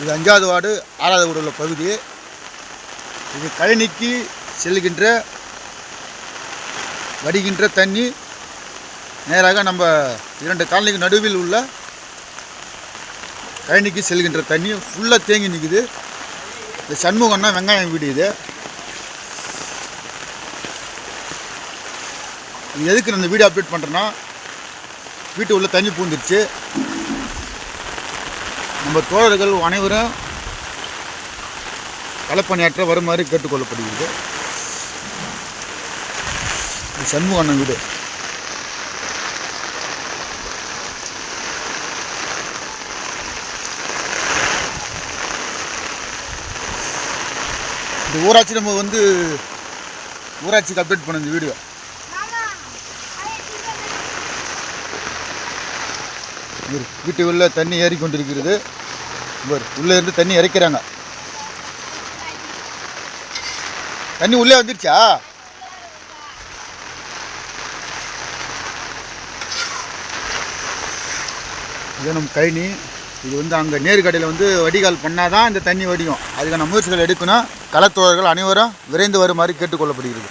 இது அஞ்சாவது வார்டு ஆறாவது வார்டு உள்ள பகுதி. இது கழனிக்கு செல்கின்ற வடிகின்ற தண்ணி. நேராக நம்ம இரண்டு காலனிக்கு நடுவில் உள்ள கழனிக்கு செல்கின்ற தண்ணி. ஃபுல்லாக தேங்கி நிற்குது இந்த சண்முகம்னா வெங்காயம் வீடு இது எதுக்கு நான் இந்த வீடியோ அப்டேட் பண்ணுறேன்னா வீட்டு உள்ள தண்ணி பூந்துருச்சு. நம்ம தோழர்கள் அனைவரும் களப்பணியாற்ற வருமாறு கேட்டுக்கொள்ளப்படுகிறது. இது சண்முக அண்ணன் வீடு. இந்த ஊராட்சி நம்ம வந்து ஊராட்சிக்கு அப்டேட் பண்ண இந்த வீடியோ. வீட்டு உள்ளே தண்ணி ஏறி கொண்டிருக்கிறது. இவர் உள்ளே இருந்து தண்ணி இறைக்கிறாங்க. தண்ணி உள்ளே வந்துருச்சா? இது நம்ம கழனி. இது வந்து அங்கே நேர்கடையில் வந்து வடிகால் பண்ணால் தான் இந்த தண்ணி வடியும். அதுக்கான முயற்சிகள் எடுக்கணும். களத்தோழர்கள் அனைவரும் விரைந்து வருமாறு கேட்டுக்கொள்ளப்படுகிறது.